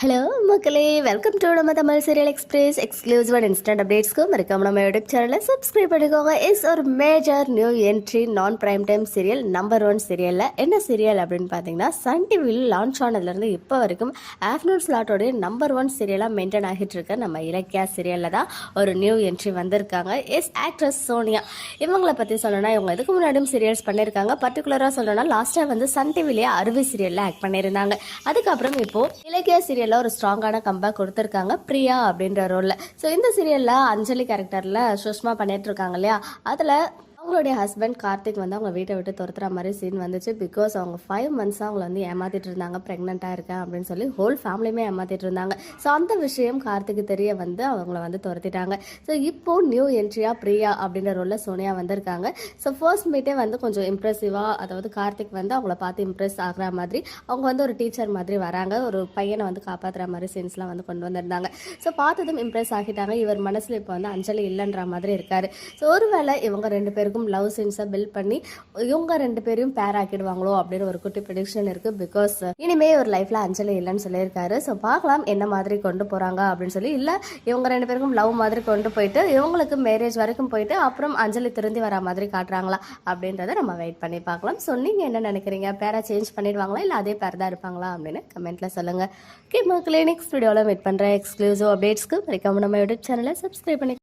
Hello மக்களே. Welcome to நம்ம Tamil serial express exclusive and instant அப்டேட்ஸ்க்கு மறக்காம நம்ம யூடியூப் சேனலை சப்ஸ்கிரைப் பண்ணிக்கோங்க. இஸ் ஒரு மேஜர் நியூ என்ட்ரி நான் prime time serial number one சீரியலில் என்ன சீரியல் அப்படின்னு பார்த்தீங்கன்னா சன் டிவியில் லான்ச் ஆனதுலேருந்து இப்போ வரைக்கும் ஆஃப்டர்நூன் ஸ்லாட்டோடைய நம்பர் ஒன் சீரியலாக மெயின்டைன் ஆகிட்டு இருக்க நம்ம இலக்கியா சீரியலில் தான் ஒரு நியூ என்ட்ரி வந்திருக்காங்க. Yes actress Sonia. இவங்களை பற்றி சொல்லணும்னா இவங்க இதுக்கு முன்னாடியும் சீரியல்ஸ் பண்ணியிருக்காங்க. பர்டிகுலராக சொல்லணும்னா லாஸ்ட்டாக வந்து சன் டிவிலேயே அருவி சீரியலில் ஆக்ட் பண்ணியிருந்தாங்க. அதுக்கப்புறம் இப்போது இலக்கியா சீரியல்ல ஒரு ஸ்ட்ராங்கான கம்பேக் கொடுத்துருக்காங்க. பிரியா அப்படின்ற ரோல்ல. ஸோ இந்த சீரியல்ல அஞ்சலி கேரக்டர்ல சுஷ்மா பண்ணிட்டு இருக்காங்க இல்லையா? அதுல அவங்களுடைய ஹஸ்பண்ட் கார்த்திக் வந்து அவங்க வீட்டை விட்டு துரத்துற மாதிரி சீன் வந்துச்சு. பிகாஸ் அவங்க ஃபைவ் மந்த்ஸாக அவங்கள வந்து ஏமாத்திட்டு இருந்தாங்க. ப்ரெக்னெண்ட்டாக இருக்கேன் அப்படின்னு சொல்லி ஹோல் ஃபேமிலியுமே ஏமாத்திட்டு இருந்தாங்க. ஸோ அந்த விஷயம் கார்த்திக்கு தெரிய வந்து அவங்கள வந்து துரத்திட்டாங்க. ஸோ இப்போ நியூ என்ட்ரியா பிரியா அப்படின்ற ரோலில் சோனியா வந்திருக்காங்க. ஸோ ஃபர்ஸ்ட் மீட்டே வந்து கொஞ்சம் இம்ப்ரெசிவாக அதாவது கார்த்திக் வந்து அவங்கள பார்த்து இம்ப்ரெஸ் ஆகிற மாதிரி அவங்க வந்து ஒரு டீச்சர் மாதிரி வராங்க. ஒரு பையனை வந்து காப்பாற்றுற மாதிரி சீன்ஸ்லாம் வந்து கொண்டு வந்திருந்தாங்க. ஸோ பார்த்ததும் இம்ப்ரெஸ் ஆகிட்டாங்க. இவர் மனசில் இப்போ வந்து அஞ்சலி இல்லைன்ற மாதிரி இருக்காரு. ஸோ ஒருவேளை இவங்க ரெண்டு பேருக்கும் லவ் சென்ஸை பில்ட் பண்ணி இவங்க ரெண்டு பேரையும் பேர் ஆக்கிடுவாங்களோ அப்படின்னு ஒரு குட்டி ப்ரெடிக்ஷன் இருக்கு. பிகாஸ் இனிமே ஒரு லைஃப்ல அஞ்சலி இல்லைன்னு சொல்லியிருக்காரு. ஸோ பார்க்கலாம் என்ன மாதிரி கொண்டு போறாங்க அப்படின்னு சொல்லி. இல்லை இவங்க ரெண்டு பேருக்கும் லவ் மாதிரி கொண்டு போயிட்டு இவங்களுக்கு மேரேஜ் வரைக்கும் போயிட்டு அப்புறம் அஞ்சலி திருந்தி வர மாதிரி காட்டுறாங்களா அப்படின்றத நம்ம வெயிட் பண்ணி பார்க்கலாம். ஸோ நீங்க என்ன நினைக்கிறீங்க? பேரா சேஞ்ச் பண்ணிடுவாங்களா? இல்லை அதே பேர் தான் இருப்பாங்களா அப்படின்னு கமெண்ட்ல சொல்லுங்க. ஓகே மக்களே நெக்ஸ்ட் வீடியோவில் மீட் பண்ற எக்ஸ்க்ளூசிவ் அப்டேட்ஸ்க்கு மறக்காம நம்ம யூடியூப் சேனலை சப்ஸ்கிரைப் பண்ணி